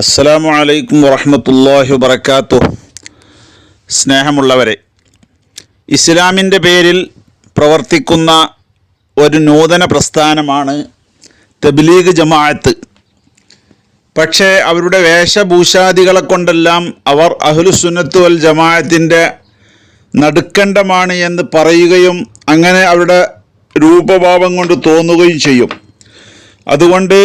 അസ്സലാമു അലൈക്കും വറഹമത്തല്ലാഹി വബർക്കാത്തു സ്നേഹമുള്ളവരെ ഇസ്ലാമിന്റെ പേരിൽ പ്രവർത്തിക്കുന്ന ഒരു നൂതന പ്രസ്ഥാനമാണ് തബ്ലീഗ് ജമാഅത്ത്. പക്ഷേ അവരുടെ വേഷഭൂഷാദികളെ കൊണ്ടെല്ലാം അവർ അഹ്ലുസുന്നത്ത് വൽ ജമാഅത്തിന്റെ നടുക്കണ്ടമാണ് എന്ന് പറയുകയും അങ്ങനെ അവരുടെ രൂപഭാവം കൊണ്ട് തോന്നുകയും ചെയ്യും. അതുകൊണ്ട്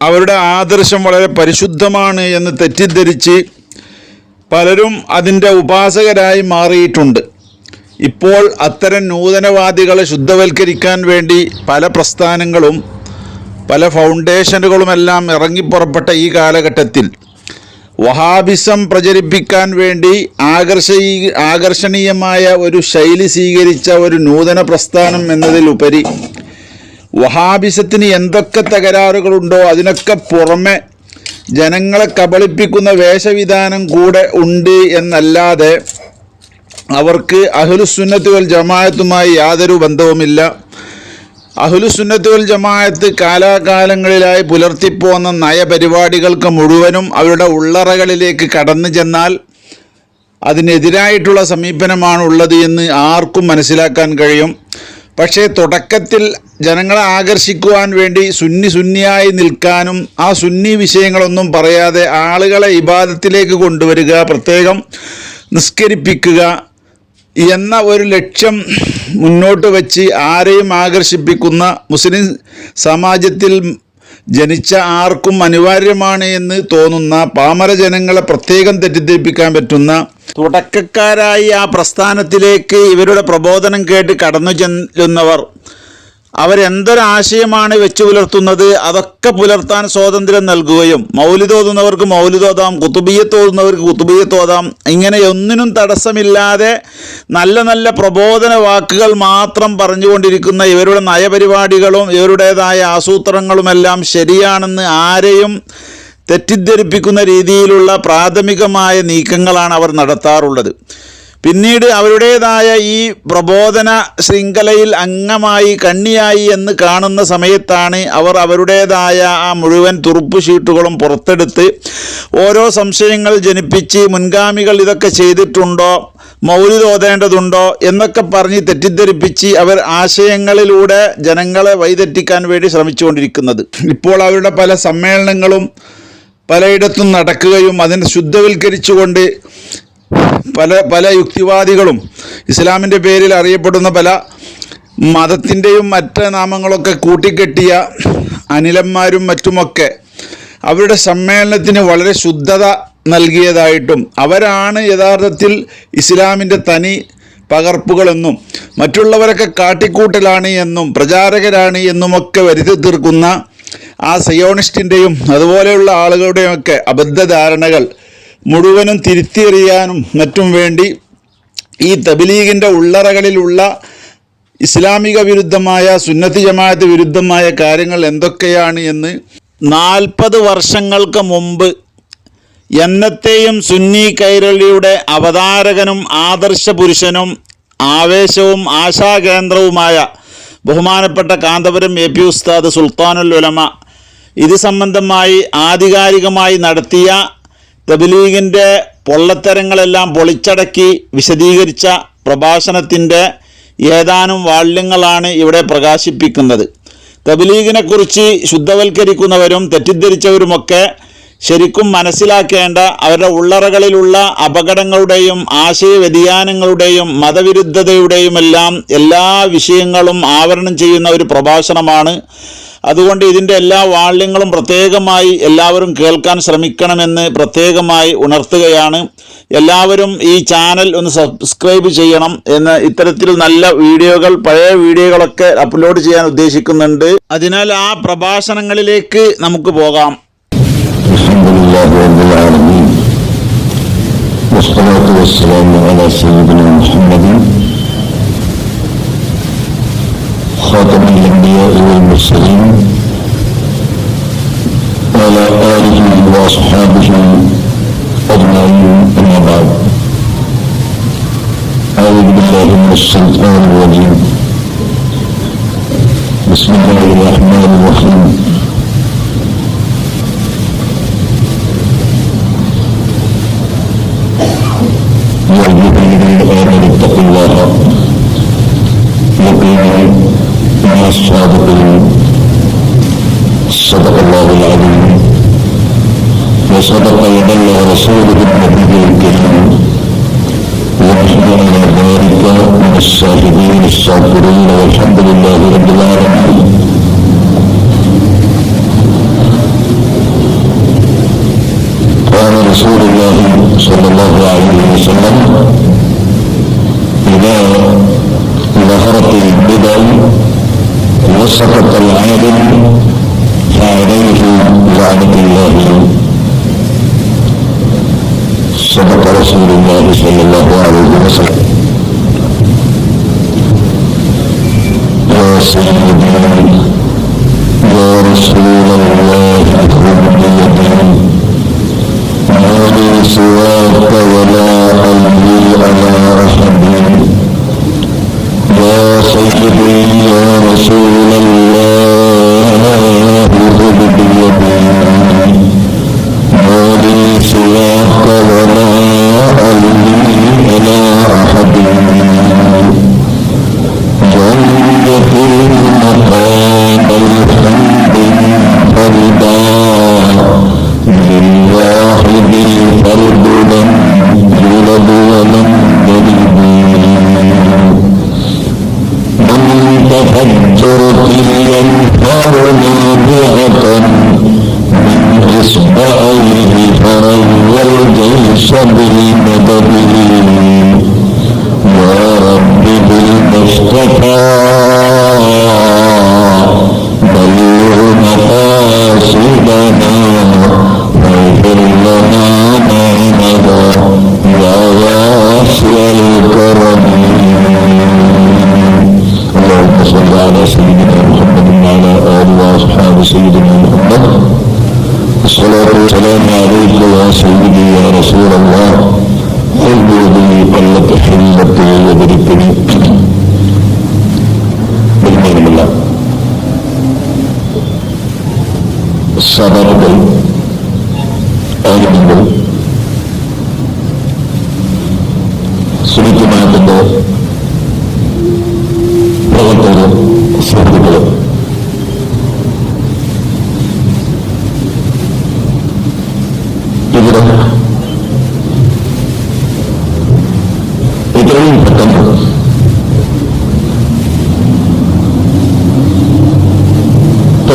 അവരുടെ ആദർശം വളരെ പരിശുദ്ധമാണ് എന്ന് തെറ്റിദ്ധരിച്ച് പലരും അതിന്റെ ഉപാസകരായി മാറിയിട്ടുണ്ട്. ഇപ്പോൾ അത്തരം നൂതനവാദികളെ ശുദ്ധവൽക്കരിക്കാൻ വേണ്ടി പല പ്രസ്ഥാനങ്ങളും പല ഫൗണ്ടേഷനുകളുമെല്ലാം ഇറങ്ങിപ്പുറപ്പെട്ട ഈ കാലഘട്ടത്തിൽ വഹാബിസം പ്രചരിപ്പിക്കാൻ വേണ്ടി ആകർഷീ ആകർഷണീയമായ ഒരു ശൈലി സ്വീകരിച്ച ഒരു നൂതന പ്രസ്ഥാനം എന്നതിലുപരി വഹാബിസത്തിന് എന്തൊക്കെ തകരാറുകളുണ്ടോ അതിനൊക്കെ പുറമെ ജനങ്ങളെ കബളിപ്പിക്കുന്ന വേഷവിധാനം കൂടെ ഉണ്ട് എന്നല്ലാതെ അവർക്ക് അഹ്ലുസുന്നത്ത് വൽ ജമാഅത്തുമായി യാതൊരു ബന്ധവുമില്ല. അഹ്ലുസുന്നത്ത് വൽ ജമാഅത്ത് കാലാകാലങ്ങളിലായി പുലർത്തിപ്പോന്ന നയപരിപാടികൾക്ക് മുഴുവനും അവരുടെ ഉള്ളറകളിലേക്ക് കടന്നു ചെന്നാൽ അതിനെതിരായിട്ടുള്ള സമീപനമാണുള്ളത് എന്ന് ആർക്കും മനസ്സിലാക്കാൻ കഴിയും. പക്ഷേ തുടക്കത്തിൽ ജനങ്ങളെ ആകർഷിക്കുവാൻ വേണ്ടി സുന്നി സുന്നിയായി നിൽക്കാനും ആ സുന്നി വിഷയങ്ങളൊന്നും പറയാതെ ആളുകളെ ഇബാദത്തിലേക്ക് കൊണ്ടുവരിക പ്രത്യേകം നിസ്കരിപ്പിക്കുക എന്ന ഒരു ലക്ഷ്യം മുന്നോട്ട് വച്ച് ആരെയും ആകർഷിപ്പിക്കുന്ന മുസ്ലിം സമാജത്തിൽ ജനിച്ച ആർക്കും അനിവാര്യമാണ് എന്ന് തോന്നുന്ന പാമര ജനങ്ങളെ പ്രത്യേകം തെറ്റിദ്ധരിപ്പിക്കാൻ പറ്റുന്ന തുടക്കക്കാരായി ആ പ്രസ്ഥാനത്തിലേക്ക് ഇവരുടെ പ്രബോധനം കേട്ട് കടന്നു ചെല്ലുന്നവർ അവരെന്തൊരാശയമാണ് വെച്ചു പുലർത്തുന്നത്? അതൊക്കെ പുലർത്താൻ സ്വാതന്ത്ര്യം നൽകുകയും മൗലിതോതുന്നവർക്ക് മൗലിതോതാം കുത്തുബിയത്തോതുന്നവർക്ക് കുത്തുബിയത്തോതാം ഇങ്ങനെ ഒന്നിനും തടസ്സമില്ലാതെ നല്ല നല്ല പ്രബോധന വാക്കുകൾ മാത്രം പറഞ്ഞുകൊണ്ടിരിക്കുന്ന ഇവരുടെ നയപരിപാടികളും ഇവരുടേതായ ആസൂത്രങ്ങളുമെല്ലാം ശരിയാണെന്ന് ആരെയും തെറ്റിദ്ധരിപ്പിക്കുന്ന രീതിയിലുള്ള പ്രാഥമികമായ നീക്കങ്ങളാണ് അവർ നടത്താറുള്ളത്. പിന്നീട് അവരുടേതായ ഈ പ്രബോധന ശൃംഖലയിൽ അംഗമായി കണ്ണിയായി എന്ന് കാണുന്ന സമയത്താണ് അവർ അവരുടേതായ ആ മുഴുവൻ തുറുപ്പ് ഷീട്ടുകളും പുറത്തെടുത്ത് ഓരോ സംശയങ്ങൾ ജനിപ്പിച്ച് മുൻഗാമികൾ ഇതൊക്കെ ചെയ്തിട്ടുണ്ടോ മൗലി തോതേണ്ടതുണ്ടോ എന്നൊക്കെ പറഞ്ഞ് തെറ്റിദ്ധരിപ്പിച്ച് അവർ ആശയങ്ങളിലൂടെ ജനങ്ങളെ വഴിതെറ്റിക്കാൻ വേണ്ടി ശ്രമിച്ചുകൊണ്ടിരിക്കുന്നത്. ഇപ്പോൾ അവരുടെ പല സമ്മേളനങ്ങളും പലയിടത്തും നടക്കുകയും അതിനെ ശുദ്ധവൽക്കരിച്ചുകൊണ്ട് പല പല യുക്തിവാദികളും ഇസ്ലാമിന്റെ പേരിൽ അറിയപ്പെടുന്ന പല മതത്തിന്റെയും മറ്റ് നാമങ്ങളൊക്കെ കൂട്ടിക്കെട്ടിയ അനിലന്മാരും മറ്റുമൊക്കെ അവരുടെ സമ്മേളനത്തിന് വളരെ ശുദ്ധത നൽകിയതായിട്ടും അവരാണ് യഥാർത്ഥത്തിൽ ഇസ്ലാമിന്റെ തനി പകർപ്പുകളെന്നും മറ്റുള്ളവരൊക്കെ കാട്ടിക്കൂട്ടലാണ് എന്നും പ്രചാരകരാണ് എന്നുമൊക്കെ വരുത്തി തീർക്കുന്ന ആ സയോണിസ്റ്റിന്റെയും അതുപോലെയുള്ള ആളുകളുടെയൊക്കെ അബദ്ധധാരണകൾ മുഴുവനും തിരുത്തിയെറിയാനും മറ്റും വേണ്ടി ഈ തബിലീഗിന്റെ ഉള്ളറകളിലുള്ള ഇസ്ലാമിക വിരുദ്ധമായ സുന്നത്തി ജമാഅത്ത് വിരുദ്ധമായ കാര്യങ്ങൾ എന്തൊക്കെയാണ് എന്ന് നാൽപ്പത് വർഷങ്ങൾക്ക് മുമ്പ് എന്നത്തെയും സുന്നി കൈരളിയുടെ അവതാരകനും ആദർശ പുരുഷനും ആവേശവും ആശാകേന്ദ്രവുമായ ബഹുമാനപ്പെട്ട കാന്തപുരം എ പി ഉസ്താദ് സുൽത്താനുൽ ഉലമ ഇത് സംബന്ധമായി ആധികാരികമായി നടത്തിയ തബ്ലീഗിന്റെ പൊള്ളത്തരങ്ങളെല്ലാം പൊളിച്ചടക്കി വിശദീകരിച്ച പ്രഭാഷണത്തിന്റെ ഏതാനും വാള്യങ്ങളാണ് ഇവിടെ പ്രകാശിപ്പിക്കുന്നത്. തബ്ലീഗിനെക്കുറിച്ച് ശുദ്ധവൽക്കരിക്കുന്നവരും തെറ്റിദ്ധരിച്ചവരുമൊക്കെ ശരിക്കും മനസ്സിലാക്കേണ്ട അവരുടെ ഉള്ളറകളിലുള്ള അപകടങ്ങളുടെയും ആശയ വ്യതിയാനങ്ങളുടെയും മതവിരുദ്ധതയുടെയുമെല്ലാം എല്ലാ വിഷയങ്ങളും ആവരണം ചെയ്യുന്ന ഒരു പ്രഭാഷണമാണ് അതുകൊണ്ട് ഇതിൻ്റെ എല്ലാ വാള്യങ്ങളും പ്രത്യേകമായി എല്ലാവരും കേൾക്കാൻ ശ്രമിക്കണമെന്ന് പ്രത്യേകമായി ഉണർത്തുകയാണ് എല്ലാവരും ഈ ചാനൽ ഒന്ന് സബ്സ്ക്രൈബ് ചെയ്യണം എന്ന് ഇത്തരത്തിൽ നല്ല വീഡിയോകൾ പഴയ വീഡിയോകളൊക്കെ അപ്ലോഡ് ചെയ്യാൻ ഉദ്ദേശിക്കുന്നുണ്ട് അതിനാൽ ആ പ്രഭാഷണങ്ങളിലേക്ക് നമുക്ക് പോകാം الحمد لله رب العالمين والصلاة والسلام على سيدنا محمد خاتم الأنبياء المرسلين وعلى آله وأصحابه أجمعين أما بعد. أعوذ بالله من الشيطان الرجيم. بسم الله الرحمن الرحيم. يا أيها الذين آمنوا اتقوا الله وقولوا مع الصادقين صدق الله العظيم وصدق وبلغ رسوله النبي الكريم. ونحن على ذلك من الشاهدين الشاكرين والحمد لله رب العالمين. قال رسول الله صلى الله عليه وسلم إذا ظهرت البدع وسقط العادل فعليه لعنة الله. صدق رسول الله صلى الله عليه وسلم. يا سيدي يا رسول الله خذ بيدي ما لي سواك ولا قلبي على أحد. يا سيدي يا رسول الله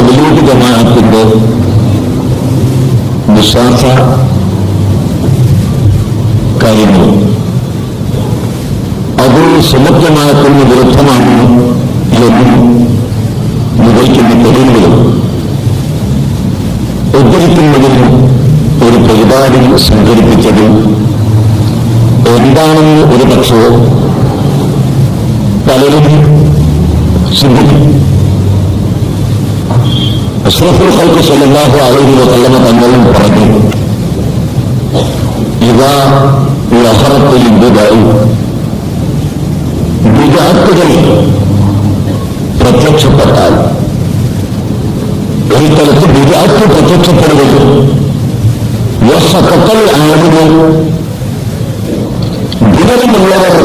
തബലീഗ് ജമാഅത്തിന്റെ വിശ്വാസ കാര്യങ്ങൾ അത് സുലഭ്യമായത്തിന് വിരുദ്ധമാണ് എന്നും വിവരിക്കുന്ന തെളിവുകളും. ഉദ്ധരിക്കുന്നതിന് ഒരു പരിപാടി സംഘടിപ്പിച്ചത് എന്താണെന്ന് ഒരു പക്ഷേ പലരും ചിന്തിക്കും അഷ്റഫുൽ ഖൽക്ക് സല്ലല്ലാഹു അലൈഹി വസല്ലമ തങ്ങളും പറഞ്ഞു ഇതാ ലഹറത്തിൽ ബിദഅ ബിദഅത്തുകൾ പ്രത്യക്ഷപ്പെട്ടാൽ ഒരു തലത്ത് ബിദഅത്ത് പ്രത്യക്ഷപ്പെടുകയും വസഖത്തൽ ആളുകൾ വിവരമുള്ളവർ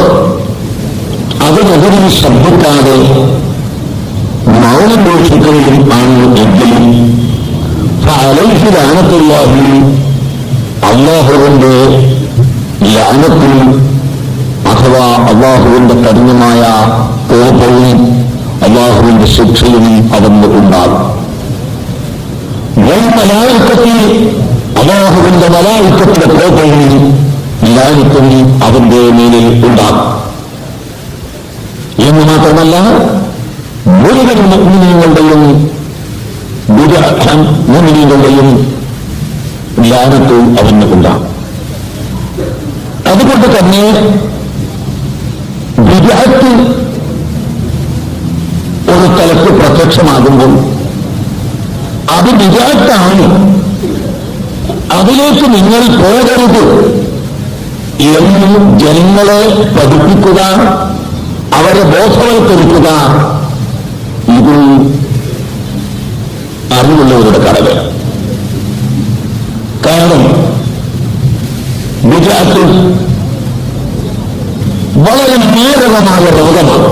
അതിനെതിരെ ശ്രദ്ധിക്കാതെ മൗനം ദോഷിക്കുകയും ആണ് എങ്കിൽ അലൈഹി ലാനത്തുള്ളാഹി അള്ളാഹുവിന്റെ ലാനത്തിൽ അഥവാ അള്ളാഹുവിന്റെ കഠിനമായ കോപവും അള്ളാഹുവിന്റെ ശിക്ഷയും അവന് ഉണ്ടാകും മലായിക്കത്തിൽ അള്ളാഹുവിന്റെ മലായിക്കത്തിലെ കോപവും ലാനിക്കും അവന്റെ മേലിൽ ഉണ്ടാകും. എന്ന് മാത്രമല്ല മുഴുവൻ മുഗ്മിനീങ്ങളുടെയും മുഗ്മിനീങ്ങളുടെയും ലാനത്ത് അവന് ഉണ്ടാകും. അതുകൊണ്ട് തന്നെ വിരാറ്റ് ഒരു സ്ഥലത്ത് പ്രത്യക്ഷമാകുമ്പോൾ അത് വിരാട്ടാണ് അതിലേക്ക് നിങ്ങൾ പോകരുത്. എന്ന് ജനങ്ങളെ പഠിപ്പിക്കുക അവരെ ബോധവൽക്കരിക്കുക ഇത് അറിവുള്ളവരുടെ കടമയാണ് കാരണം ഗുജറാത്തിൽ വളരെ മാരകമായ രോഗമാണ്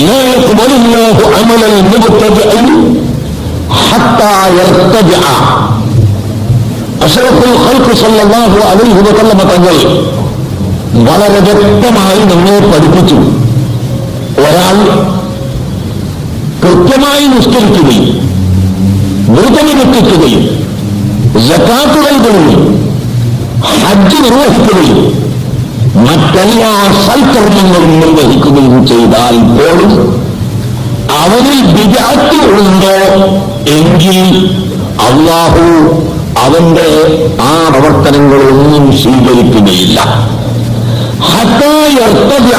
لا يقبل الله عمل المبتدئ حتى يرتجع അഷറഫുൽ ഖൽഖ് സല്ലല്ലാഹു അലൈഹി വസല്ലമ തങ്ങൾ വളരെ വ്യക്തമായി നമ്മെ പഠിപ്പിച്ചു ഒരാൾ കൃത്യമായി നിസ്കരിക്കുകയും വ്രതമെടുക്കുകയും ജക്കാത്ത് നൽകുകയും ഹജ്ജ് നിർവഹിക്കുകയും മറ്റെല്ലാ സൽക്കർമ്മങ്ങളും നിർവഹിക്കുകയും ചെയ്താൽ പോലും അവരിൽ വിജാത്തി ഉണ്ടോ എങ്കിൽ അള്ളാഹു അവന്റെ ആ പ്രവർത്തനങ്ങളൊന്നും സ്വീകരിക്കുകയില്ല. ഹത്തായർത്തത്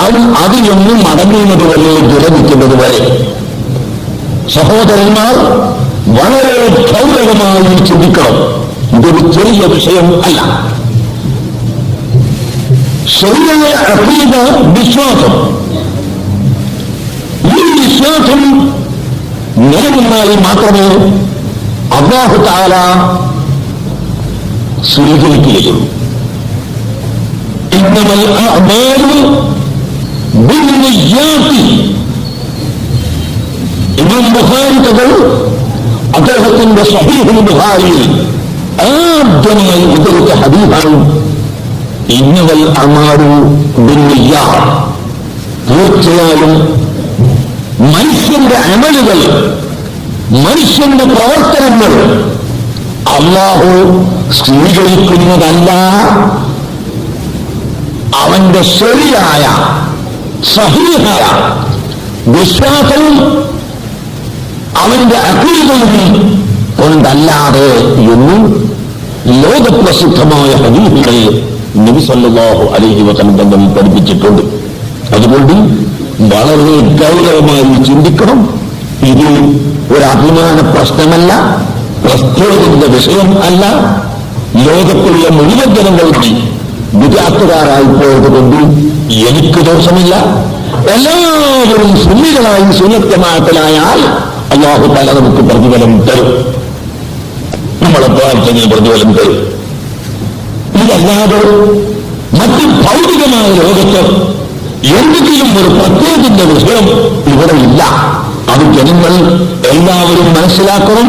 അവൻ അതിലൊന്നും മടങ്ങുന്നത് വരെ വിരമിക്കുന്നത് വരെ സഹോദരന്മാർ വളരെ ഗൗരവമായി ചിന്തിക്കണം. ഇതൊരു ചെറിയ വിഷയം അല്ല. ശരിയായ അഭീത വിശ്വാസം. ഈ വിശ്വാസം നിലനിന്നാൽ മാത്രമേ അള്ളാഹു സ്വീകരിക്കുകയുള്ളൂ. ഇന്നമൽ ആ ഇമാം ബുഹാരി തങ്ങൾ അദ്ദേഹത്തിന്റെ സഹീഹുൽ ബുഹാരി ആദ്യമായി ഉദ്ധരിച്ച ഹദീസാണ്. ഇന്നവൽ അമാരു തീർച്ചയായും മനുഷ്യന്റെ അമലുകൾ മനുഷ്യന്റെ പ്രവർത്തനങ്ങൾ അള്ളാഹു സ്വീകരിക്കുന്നതല്ല. അവന്റെ ശരിയായ സഹീഹായ വിശ്വാസവും അവന്റെ അഖീതയും കൊണ്ടല്ലാതെ എന്നും ലോകപ്രസിദ്ധമായ ഹദീസുകളെ നബി സല്ലല്ലാഹു അലൈഹി തങ്ങൾ പഠിപ്പിച്ചിട്ടുണ്ട്. അതുകൊണ്ട് വളരെ ഗൗരവമായി ചിന്തിക്കണം. ഇത് ഒരു അഭിമാന പ്രശ്നമല്ല പ്രസ്തോതിന്റെ വിഷയം അല്ല. ലോകത്തുള്ള മുഴുവൻ ജനങ്ങൾക്ക് വിദ്യാർത്ഥികാരായി പോയത് കൊണ്ട് എനിക്ക് ദോഷമില്ല. എല്ലാവരും സുന്നികളായി സുന്നത്യമാക്കലായാൽ അള്ളാഹു തല നമുക്ക് പ്രതിഫലം തരും. നമ്മളെ പ്രാർത്ഥനയിൽ പ്രതിഫലം തരും. ഇതല്ലാതെ മറ്റ് ഭൗതികമായ ലോകത്ത് എന്തെങ്കിലും ഒരു പ്രത്യേകത്തിന്റെ വിഷയം ഇവിടെ ഇല്ല. അത് ജനങ്ങൾ എല്ലാവരും മനസ്സിലാക്കണം.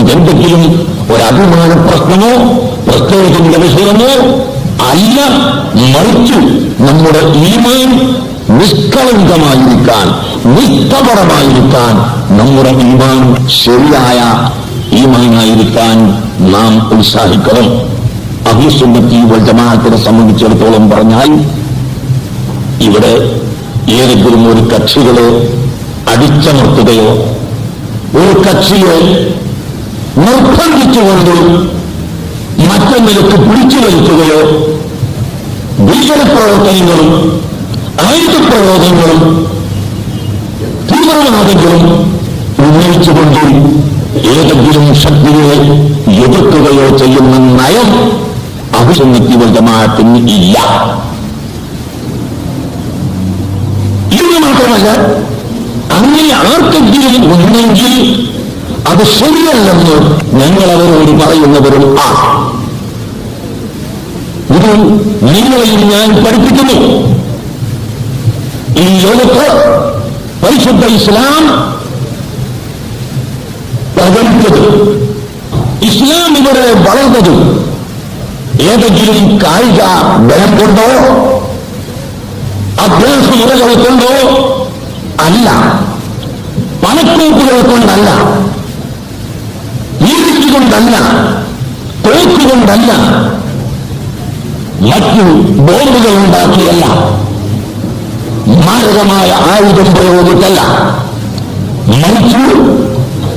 ഇതെന്തെങ്കിലും ഒരു അഭിമാന പ്രശ്നമോ പ്രത്യേകത്തിന്റെ വിഷയമോ അല്ല മറിച്ചു നമ്മുടെ ഈമാൻ നിഷ്കളങ്കമായിരിക്കാൻ നിഷ്ഠപരമായിരിക്കാൻ നമ്മുടെ ഈമാൻ ശരിയായ ഈമാനായിരിക്കാൻ നാം ഉത്സാഹിക്കണം. അഭിസുന്നത്തി ജമാഅത്തിനെ സംബന്ധിച്ചിടത്തോളം പറഞ്ഞാൽ ഇവിടെ ഏതെങ്കിലും ഒരു കക്ഷികളെ അടിച്ചമർത്തുകയോ ഒരു കക്ഷിയെ നിർബന്ധിച്ചുകൊണ്ട് മറ്റൊന്നിലേക്ക് പിടിച്ചു വലിക്കുകയോ ഭീകരപ്രവർത്തനങ്ങളും ആയുധപ്രയോഗങ്ങളും തീവ്രവാദങ്ങളും ഉന്നയിച്ചുകൊണ്ട് ഏതെങ്കിലും ശക്തിയെ എതിർക്കുകയോ ചെയ്യുന്ന നയം ജമാഅത്തിന് ഇല്ല. ഇന്ന് മാത്രമല്ല അങ്ങനെ ആർക്കെങ്കിലും ഉണ്ടെങ്കിൽ അത് ശരിയല്ലെന്ന് ഞങ്ങൾ അവരോട് പറയുന്നവരും ആ. ഇത് നിങ്ങളെയും ഞാൻ പഠിപ്പിക്കുന്നു ഈ ലോകത്ത് പരിശുദ്ധ ഇസ്ലാം പ്രകടിച്ചത് ഇസ്ലാം ഇവിടെ വളർന്നത് ഏതെങ്കിലും കായിക ബലം കൊണ്ടോ അഭ്യാസമുറകൾ കൊണ്ടോ അല്ല പണക്കൂപ്പുകൾ കൊണ്ടല്ല നീതിക്ക് കൊണ്ടല്ല തോക്കുകൊണ്ടല്ല മറ്റു ബോംബുകൾ ഉണ്ടാക്കിയല്ല മാരകമായ ആയുധം പ്രയോഗിച്ചല്ല മറിച്ച്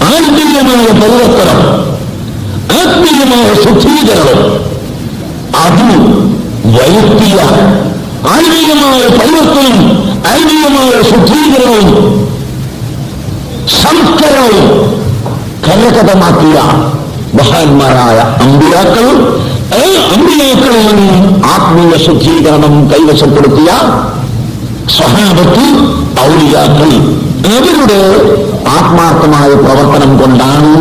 ആത്മീയമായ പരിവർത്തനം ആത്മീയമായ ശുദ്ധീകരണം അത് വരുത്തിയ ആത്മീയമായ പരിവർത്തനം ആത്മീയമായ ശുദ്ധീകരണവും സംസ്കരണവും കരകതമാക്കിയ മഹാന്മാരായ അമ്പിയാക്കൾ നിന്നും ആത്മീയ ശുദ്ധീകരണം കൈവശപ്പെടുത്തിയ സ്വഹാബത്ത് ഔലിയാക്കൾ. അവരുടെ ആത്മാർത്ഥമായ പ്രവർത്തനം കൊണ്ടാണ്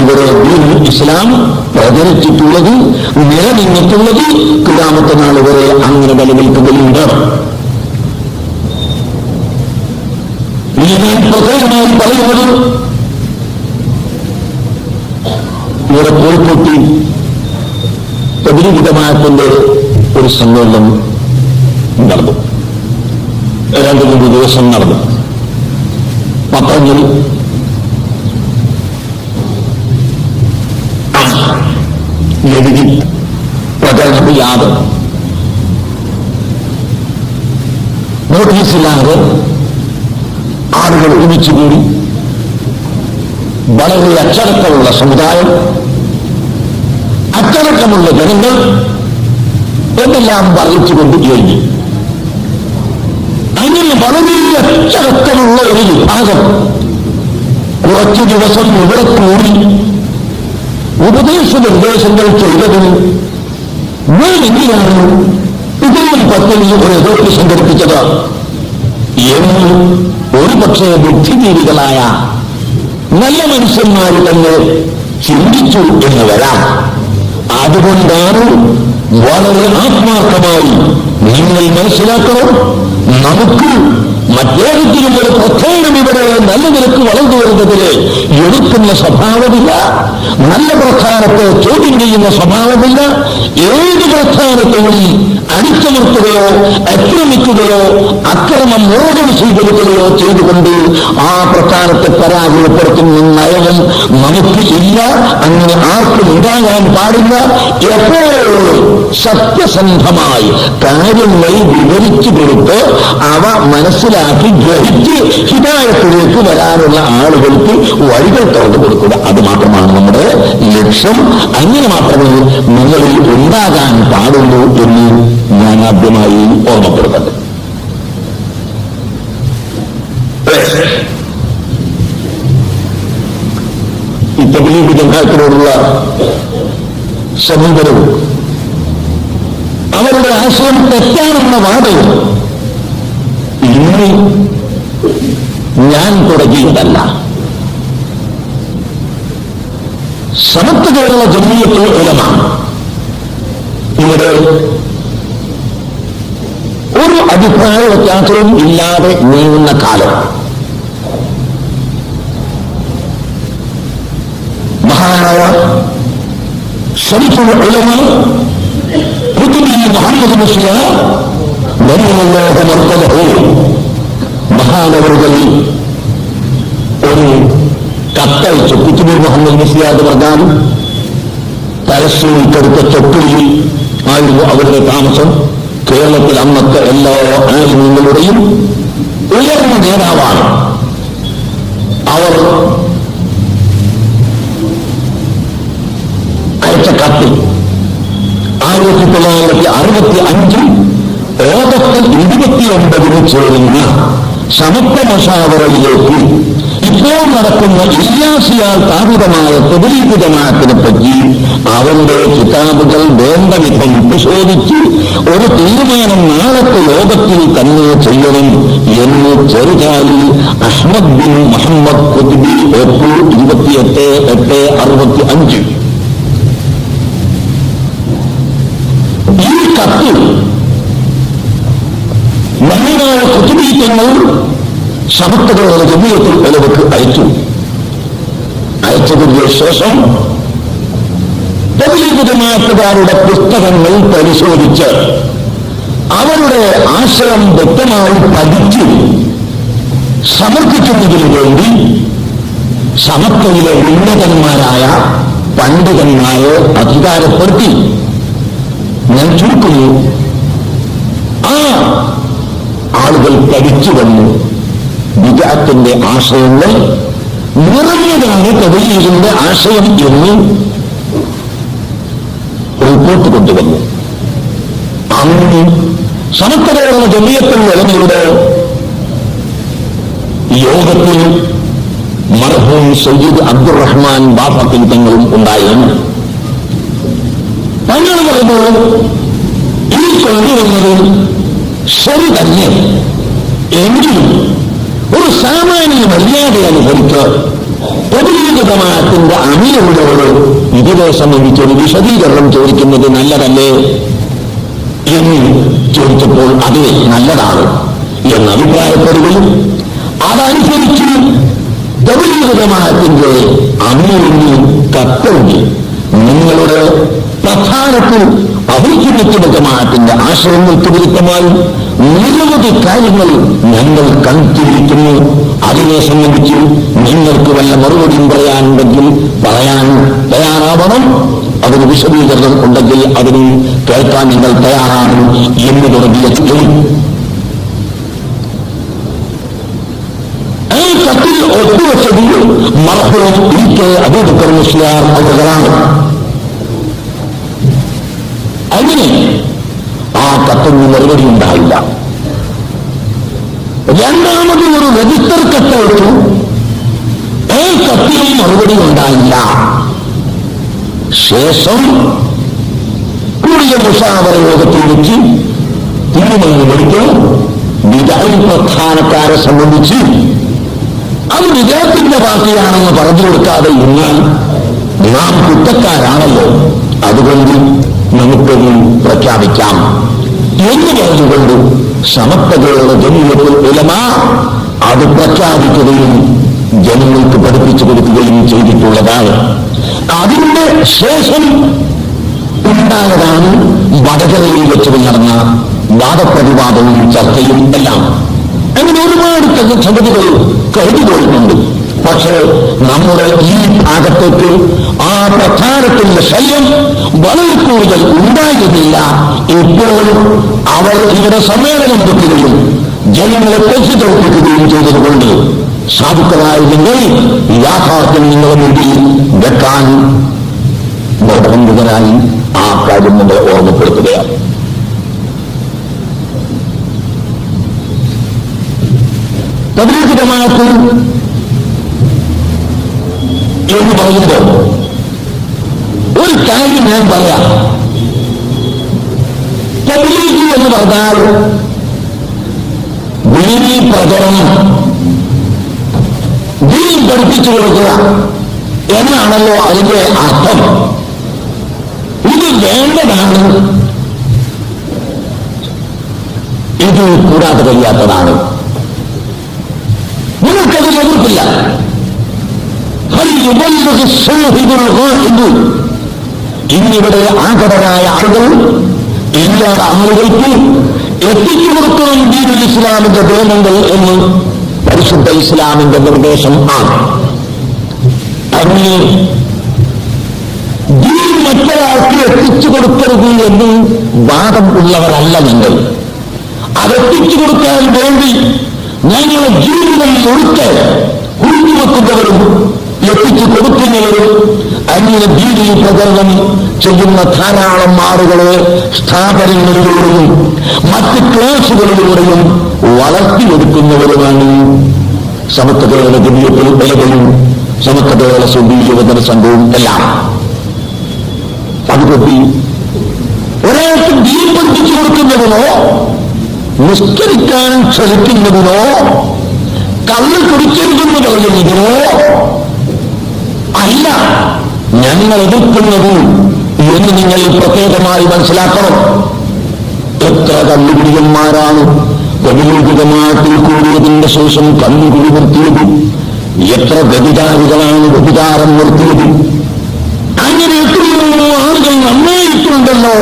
ഇവിടെ ദീനുൽ ഇസ്ലാം പ്രചരിച്ചിട്ടുള്ളത് നിലനിന്നിട്ടുള്ളത്. കിരാമത്തെ നാൾ വരെ അങ്ങനെ നിലനിൽക്കുകയുണ്ട്. ഞാൻ പ്രത്യേകമായി പറയുന്നത് ഇവിടെ കോഴിക്കോട്ടി പ്രതിനിധിതമായത്തിന്റെ ഒരു സമ്മേളനം നടന്നു. രണ്ട് മൂന്ന് ദിവസം നടന്നു. പത്രങ്ങൾ എഴുതി പ്രചരണമില്ലാതെ നോട്ടീസില്ലാതെ ആളുകൾ ഒരുമിച്ചുകൂടി വളരെ അച്ചടക്കമുള്ള സമുദായം. അച്ചടക്കമുള്ള ജനങ്ങൾ എന്നെല്ലാം വർദ്ധിച്ചുകൊണ്ട് കഴിഞ്ഞു അങ്ങനെ വളരെ അച്ചടക്കമുള്ള ഒരു വിഭാഗം കുറച്ചു ദിവസം ഇവിടെ കൂടി ഉപദേശ നിർദ്ദേശങ്ങൾ ചെയ്തതിന് ഞാൻ എന്തിനാണ് ഇതിൽ പദ്ധതി ഒരു എതിർപ്പ് സംഘടിപ്പിച്ചത്? എന്ന് ഒരു പക്ഷേ ബുദ്ധിജീവികളായ നല്ല മനുഷ്യന്മാർ തന്നെ ചിന്തിച്ചു എന്ന് വരാം. അതുകൊണ്ടാണ് വളരെ ആത്മാർത്ഥമായി നിങ്ങൾ മനസ്സിലാക്കണം. നമുക്ക് മറ്റേതെങ്കിലും ഒരു പ്രത്യേകം ഇവിടെ നല്ല നിരക്ക് വളർന്നു വരുന്നതിൽ എടുക്കുന്ന സ്വഭാവമില്ല. നല്ല പ്രസ്ഥാനത്തെ ചോദ്യം ചെയ്യുന്ന സ്വഭാവമില്ല. ഏത് പ്രസ്ഥാനത്തെയും അടിച്ചമർത്തുകയോ അക്രമിക്കുകയോ അക്രമം മോചനം സ്വീകരിക്കുകയോ ചെയ്തുകൊണ്ട് ആ പ്രസ്ഥാനത്തെ പരാജയപ്പെടുത്തുന്ന നയവും നമുക്ക് ഇല്ല. അങ്ങനെ ആർക്കും ഉണ്ടാകാൻ പാടില്ല. എപ്പോഴും സത്യസന്ധമായി കാര്യങ്ങൾ വിവരിച്ചു കൊടുത്ത് അവ മനസ്സിലാക്കി ഗ്രഹിച്ച് ഹിതായത്തിലേക്ക് വരാനുള്ള ആളുകൾക്ക് വഴികൾ തുറന്നു കൊടുക്കുക. അത് മാത്രമാണ് നമ്മുടെ ലക്ഷ്യം. അങ്ങനെ മാത്രമേ നിങ്ങളിൽ ഉണ്ടാകാൻ പാടുള്ളൂ എന്ന് ഞാൻ ആദ്യമായി ഓർമ്മപ്പെടുന്നത് ഈ തബ്ലീഗ് സമീപനവും അവരുടെ ആശയം തെറ്റാണെന്ന വാദവും ഇന്ന് ഞാൻ തുടങ്ങിയതല്ല. സമത്ത് കേരള ജമീയത്തിൽ ഉലമ ഇവിടെ ഒരു അഭിപ്രായ വ്യത്യാസവും ഇല്ലാതെ നീങ്ങുന്ന കാലം. മഹാനായ ശരിക്കുള്ള ഉലമ കുത്തുബി മുഹമ്മദ് മുസ്ലിം നബിയല്ലാഹു മർത്തലഹു മഹാനവറുകൾ ഒരു കത്തയച്ചു. കുത്തുബി മുഹമ്മദ് മുസ്ലിയാദ് പറഞ്ഞാൽ പരസ്യങ്ങൾക്കടുത്ത തൊട്ടിലിൽ ആയിരുന്നു അവരുടെ താമസം. കേരളത്തിൽ അന്നത്തെ എല്ലാ ആലിമ്യങ്ങളുടെയും ഉയർന്ന നേതാവാണ്. അവർ അയച്ച കത്തിൽ ആയിരത്തി തൊള്ളായിരത്തി അറുപത്തി അഞ്ചിൽ ഓഗസ്റ്റ് ഇരുപത്തിയൊമ്പതിന് ചേരുന്ന സമത്വ മഷാവറയിലേക്ക് ഇപ്പോൾ നടക്കുന്ന ഇല്ലാസിയാൽ സ്ഥാപിതമായ തെബലീഗ് ജമാത്തിനെ പറ്റി അവന്റെ കിതാബുകൾ വേണ്ട വിധം പരിശോധിച്ച് ഒരു തീരുമാനം നാളത്തെ ലോകത്തിൽ തന്നെ ചെയ്യണം എന്ന് ചെറുചാലി അഹ്മദ് ബിൻ മുഹമ്മദ് കുത്തുബി ഏപ്രിൽ ഇരുപത്തിയെട്ട് എട്ട് അറുപത്തി അഞ്ച് കത്ത് മഹാനായ കുത്തുബീത്തങ്ങൾ സമത്തകളുടെ ജമീയത്തിൽ ഇലവക്ക് അയച്ചു. അയച്ചതിന് ശേഷം ജമാഅത്തുകാരുടെ പുസ്തകങ്ങൾ പരിശോധിച്ച് അവരുടെ ആശയം വ്യക്തമായി പഠിച്ച് സമർപ്പിക്കുന്നതിനു വേണ്ടി സമത്വയിലെ ഉന്നതന്മാരായ പണ്ഡിതന്മാരെ അധികാരപ്പെടുത്തി. ഞാൻ ചുരുക്കുന്നു ആ ആളുകൾ പഠിച്ചു വന്നു. വിജാത്തിന്റെ ആശയങ്ങൾ നിറഞ്ഞതാണ് കവിയുടെ ആശയം എന്ന് റിപ്പോർട്ട് കൊണ്ടുവന്നു. അന്ന് സമത്തരയുള്ള ജമീയത്തിൽ നിലനിയുടെ യോഗത്തിൽ മർഹൂം സയ്യിദ് അബ്ദുറഹ്മാൻ ബാബ തങ്ങളും ഉണ്ടായിരുന്നു. തങ്ങൾ പറയുമ്പോൾ ഈ കൊണ്ടുവന്നത് ശരി തന്നെ. എങ്കിലും ഒരു സാമാന്യ മര്യാദ അനുസരിച്ച് പ്രതിനിധിതമാത്തിന്റെ അമീറുകളോട് ഇതിനെ സംബന്ധിച്ചൊരു വിശദീകരണം ചോദിക്കുന്നത് നല്ലതല്ലേ? എന്ന് ചോദിച്ചപ്പോൾ അത് നല്ലതാണ് എന്ന് അഭിപ്രായപ്പെടുകയും അതനുസരിച്ച് ഗൗരീകൃതമാത്തിന്റെ അമീറിന് കത്തെഴുതി നിങ്ങളുടെ പ്രധാനത്തിൽ അഭിജ്ഞത്തിന്റെ ജമാഅത്തിന്റെ ആശയങ്ങൾക്ക് വിരുദ്ധമായി നിരവധി കാര്യങ്ങൾ ഞങ്ങൾ കണ്ടിരിക്കുന്നു. അതിനെ സംബന്ധിച്ച് നിങ്ങൾക്ക് വല്ല മറുപടിയും പറയാനുണ്ടെങ്കിൽ പറയാൻ തയ്യാറാവണം. അതിന് വിശദീകരണം ഉണ്ടെങ്കിൽ അതിന് കേൾക്കാൻ നിങ്ങൾ തയ്യാറാണ് എന്ന് തുടങ്ങിയ ചോദ്യം ഒത്തുവച്ചതിൽ കത്തിൽ ഇരിക്കെ ഇ കെ അബൂബക്കർ മുസ്ലിയാർ അവരുകളാണ് അങ്ങനെ ആ കത്തിന് മറുപടി ഉണ്ടായില്ല രണ്ടാമത് ഒരു രജിസ്റ്റർ കത്ത് എടുത്തു. ഏ കത്തിനും മറുപടി ഉണ്ടായില്ല. ശേഷം കൂടിയ മുഷാവര യോഗത്തിൽ വെച്ച് തീരുമാനമെടുത്ത് വിദായി പ്രധാനക്കാരെ സംബന്ധിച്ച് അത് വിജയത്തിന്റെ പാർട്ടിയാണെന്ന് പറഞ്ഞു കൊടുക്കാതെ ഇന്ന് നാം കുറ്റക്കാരാണല്ലോ. അതുകൊണ്ട് നമുക്കൊന്നും പ്രഖ്യാപിക്കാം. എന്ന് പറഞ്ഞുകൊണ്ട് സമത്വകളുടെ ജനങ്ങൾക്ക് ഉലമ അത് പ്രഖ്യാപിക്കുകയും ജനങ്ങൾക്ക് പഠിപ്പിച്ചു കൊടുക്കുകയും ചെയ്തിട്ടുള്ളതാണ്. അതിന്റെ ശേഷം ഉണ്ടായതാണ് വടകരയിൽ വെച്ച് നടന്ന വാദപ്രതിവാദവും ചർച്ചയും എല്ലാം. അങ്ങനെ ഒരുപാട് സംഗതികൾ കഴിഞ്ഞു പോയിട്ടുണ്ട് പക്ഷേ നമ്മുടെ ഈ ഭാഗത്തേക്ക് ആ പ്രധാനത്തിന്റെ ശല്യം വളരെ കൂടുതൽ ഉണ്ടായിരുന്നില്ല. എപ്പോഴും അവർ ഇവിടെ സമ്മേളനം വെക്കുകയും ജനങ്ങളെ തെറ്റിദ്ധരിപ്പിക്കുകയും ചെയ്തതുകൊണ്ട് സാധുക്കളായിരുന്നെങ്കിൽ യാഥാർത്ഥ്യം നിങ്ങളുടെ മുമ്പിൽ വെക്കാൻ നിർബന്ധിതനായി ആ കാര്യം നിങ്ങളെ ഓർമ്മപ്പെടുത്തുകയാണ്. പ്രതിരോധിതമായ എന്ന് പറയുമ്പോൾ ഒരു കാര്യം ഞാൻ പറയാം. തദ്രീക് എന്ന് പറഞ്ഞാൽ ദീനി പ്രചരണം. ദീൻ പഠിപ്പിച്ചു കൊടുക്കുക എന്നാണല്ലോ അതിന്റെ അർത്ഥം. ഇത് വേണ്ടതാണ്. ഇത് കൂടാതെ കഴിയാത്തതാണ്. നിങ്ങൾക്കതിൽ എതിർപ്പില്ല. ഹരി ഗായിബ്. ഇന്നിവിടെ ആകടരായ ആളുകൾ എല്ലാ ആളുകൾക്കും എത്തിച്ചു കൊടുക്കണം ദീനുൽ ഇസ്ലാമിന്റെ ദേവങ്ങൾ എന്ന് പരിശുദ്ധ ഇസ്ലാമിന്റെ നിർദ്ദേശം ആണ്. അങ്ങനെ ദീൻ മറ്റൊരാൾക്ക് എത്തിച്ചു കൊടുക്കരുത് എന്ന് വാദം ഉള്ളവരല്ല നിങ്ങൾ. അതെത്തിച്ചു കൊടുക്കാൻ വേണ്ടി ഞങ്ങളെ ജീവിതം മുഴുക്കെ കുഴിച്ചുവെക്കുന്നവരും എത്തിച്ചു കൊടുക്കുന്നവരും അന്യ ഭീതി പ്രചരണം ചെയ്യുന്ന ധാരാളം ആളുകളെ സ്ഥാപനങ്ങളിലൂടെയും മറ്റ് ക്ലാസുകളിലൂടെയും വളർത്തിയെടുക്കുന്നവരുമാണ് സമത്വതയുടെ ഗതിയത്തിൽ വിലകളും സമത്വതയുടെ സുബീജവതന സംഘവും എല്ലാം. അതുകൊണ്ട് ഒരാൾക്ക് ദീൻ പഠിപ്പിച്ചു കൊടുക്കുന്നതിനോ നിസ്കരിക്കാൻ ക്ഷണിക്കുന്നതിനോ കള്ളു കുടിക്കരുതെന്ന് പറയുന്നതിനോ അല്ല ഞങ്ങൾ എതിർക്കുന്നത് എന്ന് നിങ്ങൾ പ്രത്യേകമായി മനസ്സിലാക്കണം. എത്ര കല്ലുകുടിയന്മാരാണ് ഗതിലോകിതമാട്ടിൽ കൂടിയതിന്റെ ശേഷം കണ്ണുകുടി നിർത്തിയത്. എത്ര വ്യഭിചാരികളാണ് വ്യഭിചാരം നിർത്തിയത്. അങ്ങനെ എത്രയോ ആളുകൾ നന്നായിട്ടുണ്ടല്ലോ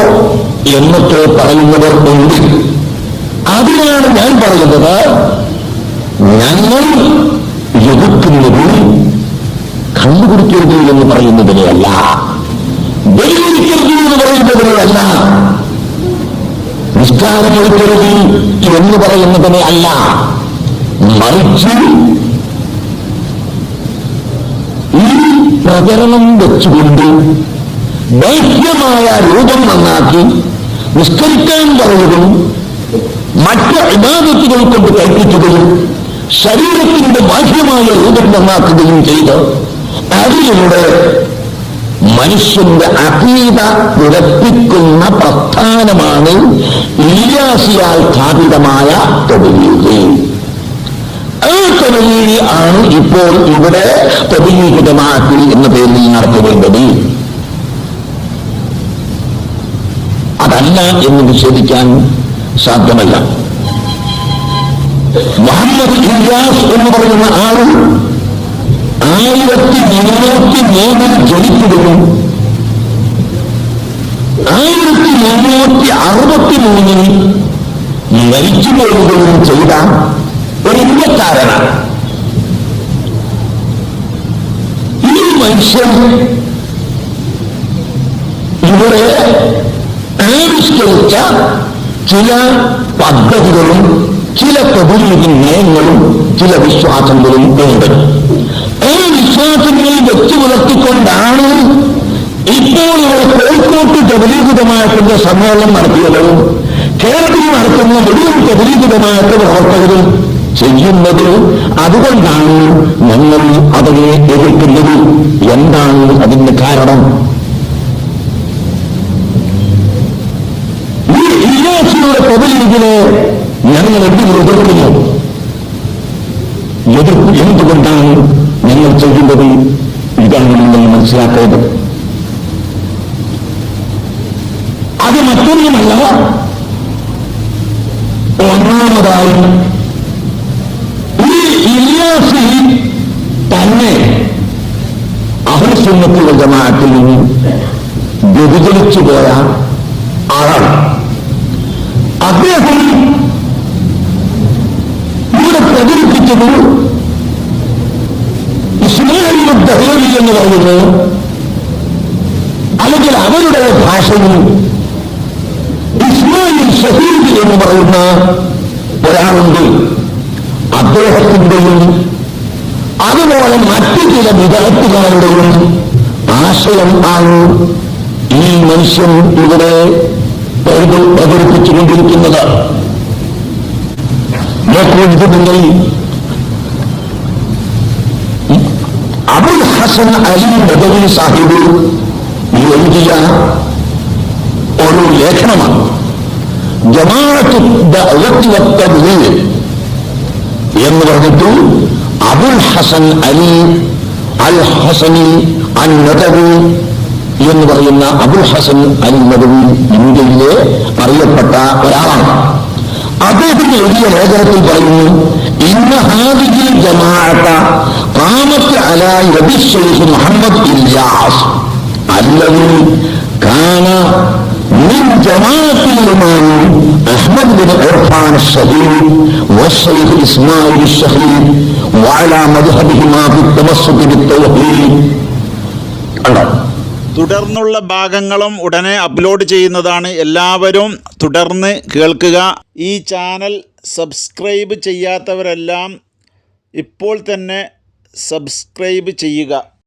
എന്നൊക്കെ പറയുന്നവർ ഉണ്ട്. അതിനാണ് ഞാൻ പറയുന്നത് ഞങ്ങൾ എതിർക്കുന്നത് കണ്ടുപിടിക്കരുത് എന്ന് പറയുന്നതിനെയല്ല എന്ന് പറയുന്നതിനെയല്ല നിസ്കാരമെടുക്കരുത് എന്ന് പറയുന്നതിനെ അല്ല. മറിച്ച് ഈ പ്രചരണം വെച്ചുകൊണ്ട് ബാഹ്യമായ രൂപം നന്നാക്കി നിസ്കരിക്കാൻ പറയുകയും മറ്റ് ഇബാദത്തുകൾ കൊണ്ട് കൽപ്പിക്കുകയും ശരീരത്തിന്റെ ബാഹ്യമായ രൂപം നന്നാക്കുകയും ചെയ്ത് അതിലൂടെ മനുഷ്യന്റെ അതീത ഉറപ്പിക്കുന്ന പ്രസ്ഥാനമാണ് ഇല്ലാസിയാൽ സ്ഥാപിതമായ തൊടുവീതി. ആ തൊടുവീതി ആണ് ഇപ്പോൾ ഇവിടെ ജമാഅത്തിൽ എന്ന പേരിൽ നടത്തുന്നത് അതല്ല എന്ന് നിഷേധിക്കാൻ സാധ്യമല്ല. മുഹമ്മദ് ഇല്ലാസ് എന്ന് പറയുന്ന ആൾ ആയിരത്തി മുന്നൂറ്റി മൂന്നിൽ ജനിക്കുകയും ആയിരത്തി മുന്നൂറ്റി അറുപത്തി മൂന്നിൽ മരിച്ചു പോവുകയും ചെയ്ത ഒരു ഇന്ത്യക്കാരനാണ്. ഈ മനുഷ്യൻ ഇവിടെ ആവിഷ്കരിച്ച ചില പദ്ധതികളും ചില പ്രതിനിധി നയങ്ങളും ചില വിശ്വാസങ്ങളും ഉണ്ട്. ആ വിശ്വാസങ്ങളിൽ വെച്ചു പുലർത്തിക്കൊണ്ടാണ് ഇപ്പോൾ ഇവിടെ കോഴിക്കോട്ട് പ്രബലീകൃതമായിട്ടുള്ള സമ്മേളനം നടത്തിയത് കേരളത്തിൽ നടത്തുന്ന മുഴുവൻ പ്രബലീകൃതമായിട്ട് പ്രവർത്തകരും ചെയ്യുന്നത് അതുകൊണ്ടാണ് ഞങ്ങൾ അതിനെ എതിർക്കുന്നത്. എന്താണ് അതിന്റെ കാരണം? ഈ ഇല്ലാസിയുടെ പ്രബലീകിനെ ഞങ്ങൾ എന്തിനു എതിർക്കുന്നു? എതിർപ്പ് എന്തുകൊണ്ടാണ് ഞങ്ങൾ ചെയ്യുന്നത് ഇതാണ് നിങ്ങൾ മനസ്സിലാക്കേണ്ടത്. അത് മറ്റൊന്നുമല്ല ഒന്നാമതായി ഈ ഇല്ലാസി തന്നെ അഹർസുന്നത്തുള്ള ജമാഅത്തിൽ നിന്ന് വ്യതിചലിച്ചു പോയ ആളാണ്. അദ്ദേഹം ഇവിടെ പ്രചരിപ്പിച്ചത് ദഹേലി എന്ന് പറയുന്നത് അല്ലെങ്കിൽ അവരുടെ ഭാഷയിൽ ഇസ്മായിൽ ഷഹീദ് എന്ന് പറയുന്ന ഒരാളുണ്ട്. അദ്ദേഹത്തിന്റെയും അതുപോലെ മറ്റു ചില വിദഗ്ധക്കാരുടെയും ആശയം ആണ് ഈ മനുഷ്യൻ ഇവിടെ പ്രകടിപ്പിച്ചുകൊണ്ടിരിക്കുന്നത്. നോക്കൂ ഇത് നിങ്ങൾ അബുൽ ഹസൻ അലി ബദവി സാഹിബ് എഴുതിയ ഒരു ലേഖനമാണ്. ജമാഅത്ത് എന്ന് പറഞ്ഞിട്ട് അബുൽ ഹസൻ അലി അൽ ഹസനി അൻ നദവി എന്ന് പറയുന്ന അബുൽ ഹസൻ അൽ നദവി ഇന്ത്യയിലെ അറിയപ്പെട്ട ഒരാളാണ്. അദ്ദേഹത്തിന് എഴുതിയ ലേഖനത്തിൽ പറയുന്നു ഇന്ന ഹാദിജിൽ ജമാഅത്ത കാമത്ത് അല നബി ഷെയ്ഖ് മുഹമ്മദ് ഇല്ലാസ് الذي كان من جماعة الإمام أحمد بن عرفان الصغير والشيخ إسماعيل الشهيد وعلى مذهبهما في التمسك بالتوحيد الله തുടർന്നുള്ള ഭാഗങ്ങളും ഉടനെ അപ്ലോഡ് ചെയ്യുന്നതാണ് എല്ലാവരും തുടർന്ന് കേൾക്കുക. ഈ ചാനൽ സബ്സ്ക്രൈബ് ചെയ്യാത്തവരെല്ലാം ഇപ്പോൾ തന്നെ സബ്സ്ക്രൈബ് ചെയ്യുക.